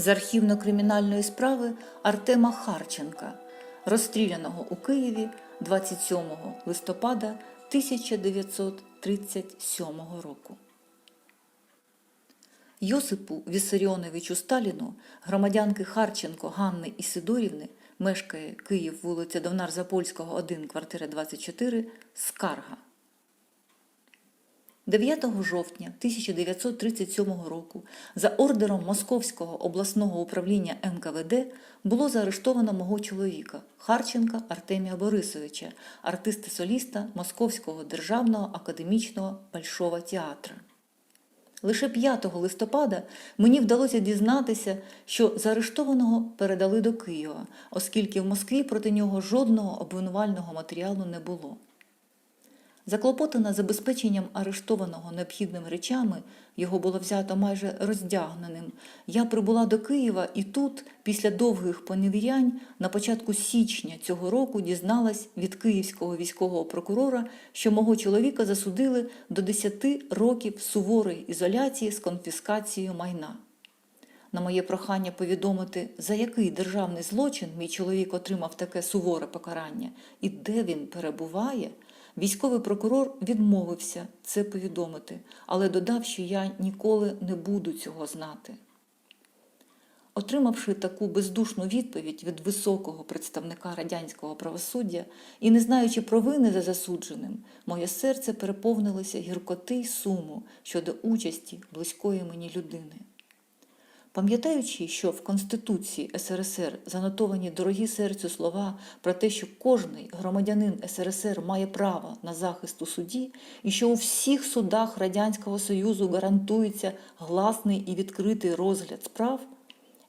з архівно-кримінальної справи Артема Харченка, розстріляного у Києві 27 листопада 1937 року. Йосипу Вісаріоновичу Сталіну, громадянки Харченко Ганни Ісидорівни, мешкає Київ, вулиця Довнар Запольського, 1, квартира 24, скарга. 9 жовтня 1937 року за ордером Московського обласного управління НКВД було заарештовано мого чоловіка Харченка Артемія Борисовича, артиста-соліста Московського державного академічного Большого театру. Лише 5 листопада мені вдалося дізнатися, що заарештованого передали до Києва, оскільки в Москві проти нього жодного обвинувального матеріалу не було. Заклопотана забезпеченням арештованого необхідними речами, його було взято майже роздягненим. Я прибула до Києва і тут, після довгих поневірянь, на початку січня цього року дізналась від київського військового прокурора, що мого чоловіка засудили до 10 років суворої ізоляції з конфіскацією майна. На моє прохання повідомити, за який державний злочин мій чоловік отримав таке суворе покарання і де він перебуває, військовий прокурор відмовився це повідомити, але додав, що я ніколи не буду цього знати. Отримавши таку бездушну відповідь від високого представника радянського правосуддя і не знаючи провини за засудженим, моє серце переповнилося гіркоти й суму щодо участі близької мені людини. Пам'ятаючи, що в Конституції СРСР занотовані дорогі серцю слова про те, що кожний громадянин СРСР має право на захист у суді, і що у всіх судах Радянського Союзу гарантується гласний і відкритий розгляд справ,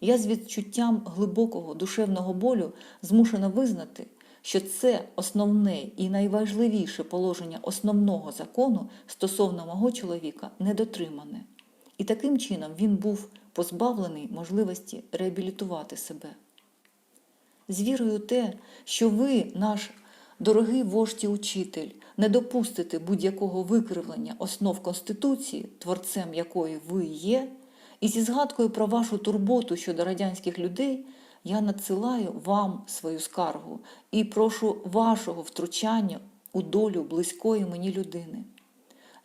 я з відчуттям глибокого душевного болю змушена визнати, що це основне і найважливіше положення основного закону стосовно мого чоловіка недотримане. І таким чином він був позбавлений можливості реабілітувати себе. З вірою те, що ви, наш дорогий вождь і учитель, не допустите будь-якого викривлення основ Конституції, творцем якої ви є, і зі згадкою про вашу турботу щодо радянських людей, я надсилаю вам свою скаргу і прошу вашого втручання у долю близької мені людини.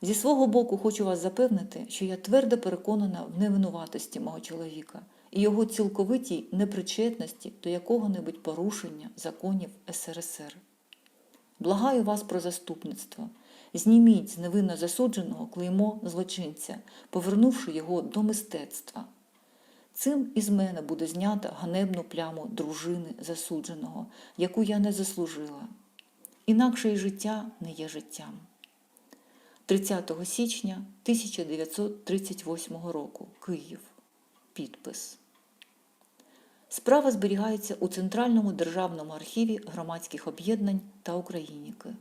Зі свого боку хочу вас запевнити, що я твердо переконана в невинуватості мого чоловіка і його цілковитій непричетності до якого-небудь порушення законів СРСР. Благаю вас про заступництво. Зніміть з невинно засудженого клеймо злочинця, повернувши його до мистецтва. Цим із мене буде знята ганебну пляму дружини засудженого, яку я не заслужила. Інакше й життя не є життям. 30 січня 1938 року. Київ. Підпис. Справа зберігається у Центральному державному архіві громадських об'єднань та Україніки.